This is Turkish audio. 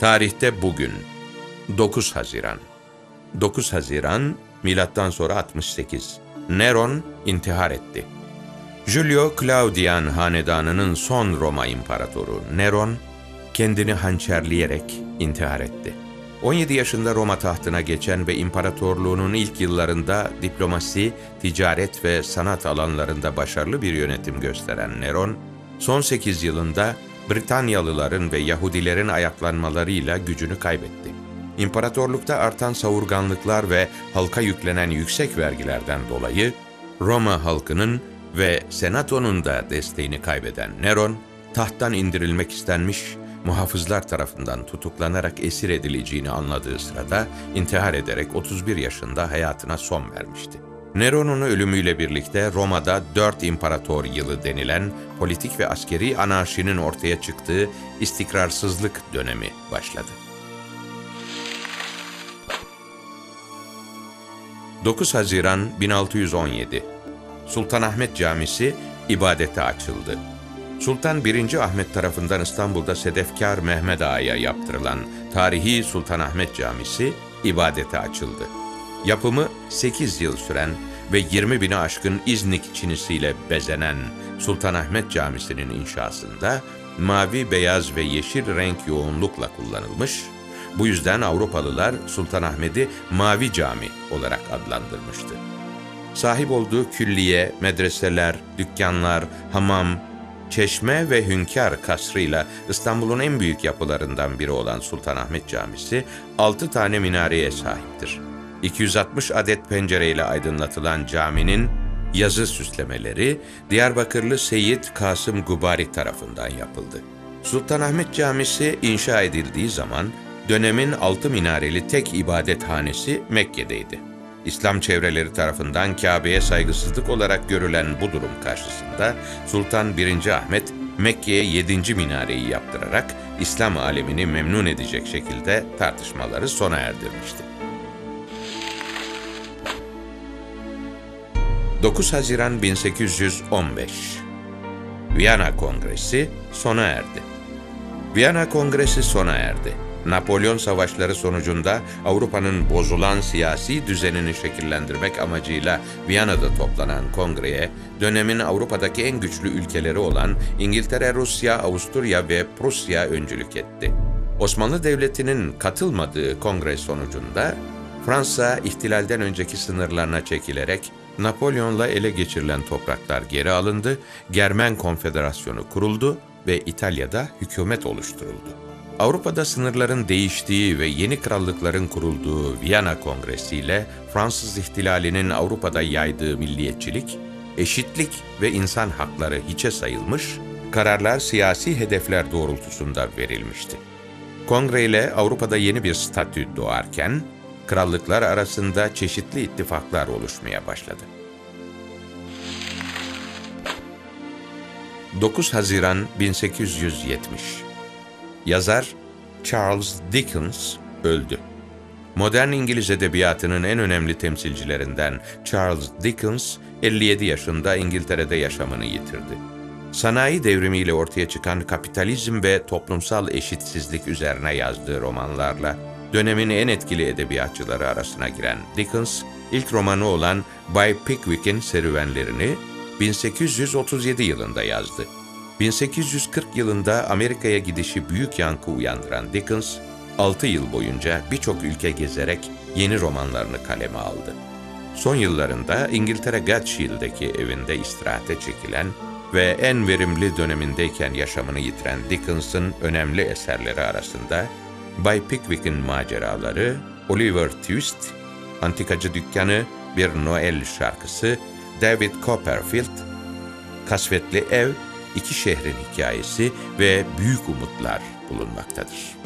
Tarihte bugün 9 Haziran. 9 Haziran milattan sonra 68. Neron intihar etti. Julio Claudian hanedanının son Roma imparatoru Neron kendini hançerleyerek intihar etti. 17 yaşında Roma tahtına geçen ve imparatorluğunun ilk yıllarında diplomasi, ticaret ve sanat alanlarında başarılı bir yönetim gösteren Neron, son 8 yılında Britanyalıların ve Yahudilerin ayaklanmalarıyla gücünü kaybetti. İmparatorlukta artan savurganlıklar ve halka yüklenen yüksek vergilerden dolayı Roma halkının ve senatonun da desteğini kaybeden Neron, tahttan indirilmek istenmiş, muhafızlar tarafından tutuklanarak esir edileceğini anladığı sırada intihar ederek 31 yaşında hayatına son vermişti. Neron'un ölümüyle birlikte Roma'da dört imparator yılı denilen politik ve askeri anarşinin ortaya çıktığı istikrarsızlık dönemi başladı. 9 Haziran 1617 Sultanahmet Camisi ibadete açıldı. Sultan 1. Ahmet tarafından İstanbul'da Sedefkar Mehmet Ağa'ya yaptırılan tarihi Sultanahmet Camisi ibadete açıldı. Yapımı 8 yıl süren ve 20 bini aşkın İznik çinisiyle bezenen Sultanahmet Camisi'nin inşasında mavi, beyaz ve yeşil renk yoğunlukla kullanılmış, bu yüzden Avrupalılar Sultanahmet'i Mavi Cami olarak adlandırmıştı. Sahip olduğu külliye, medreseler, dükkanlar, hamam, çeşme ve hünkâr kasrıyla İstanbul'un en büyük yapılarından biri olan Sultanahmet Camisi, 6 tane minareye sahiptir. 260 adet pencereyle aydınlatılan caminin yazı süslemeleri Diyarbakırlı Seyyid Kasım Gubari tarafından yapıldı. Sultanahmet Camisi inşa edildiği zaman dönemin altı minareli tek ibadethanesi Mekke'deydi. İslam çevreleri tarafından Kabe'ye saygısızlık olarak görülen bu durum karşısında Sultan 1. Ahmet Mekke'ye 7. minareyi yaptırarak İslam alemini memnun edecek şekilde tartışmaları sona erdirmişti. 9 Haziran 1815 Viyana Kongresi sona erdi. Viyana Kongresi sona erdi. Napolyon savaşları sonucunda Avrupa'nın bozulan siyasi düzenini şekillendirmek amacıyla Viyana'da toplanan kongreye dönemin Avrupa'daki en güçlü ülkeleri olan İngiltere, Rusya, Avusturya ve Prusya öncülük etti. Osmanlı Devleti'nin katılmadığı kongre sonucunda Fransa ihtilalden önceki sınırlarına çekilerek Napolyon'la ele geçirilen topraklar geri alındı, Germen Konfederasyonu kuruldu ve İtalya'da hükümet oluşturuldu. Avrupa'da sınırların değiştiği ve yeni krallıkların kurulduğu Viyana Kongresi ile Fransız ihtilalinin Avrupa'da yaydığı milliyetçilik, eşitlik ve insan hakları hiçe sayılmış, kararlar siyasi hedefler doğrultusunda verilmişti. Kongre ile Avrupa'da yeni bir statü doğarken, krallıklar arasında çeşitli ittifaklar oluşmaya başladı. 9 Haziran 1870 Yazar Charles Dickens öldü. Modern İngiliz edebiyatının en önemli temsilcilerinden Charles Dickens 57 yaşında İngiltere'de yaşamını yitirdi. Sanayi devrimiyle ortaya çıkan kapitalizm ve toplumsal eşitsizlik üzerine yazdığı romanlarla dönemin en etkili edebiyatçıları arasına giren Dickens, ilk romanı olan Bay Pickwick'in serüvenlerini 1837 yılında yazdı. 1840 yılında Amerika'ya gidişi büyük yankı uyandıran Dickens, 6 yıl boyunca birçok ülke gezerek yeni romanlarını kaleme aldı. Son yıllarında İngiltere Gatshill'deki evinde istirahate çekilen ve en verimli dönemindeyken yaşamını yitiren Dickens'ın önemli eserleri arasında Bay Pickwick'in maceraları, Oliver Twist, Antikacı Dükkanı, Bir Noel Şarkısı, David Copperfield, Kasvetli Ev, İki Şehrin Hikayesi ve Büyük Umutlar bulunmaktadır.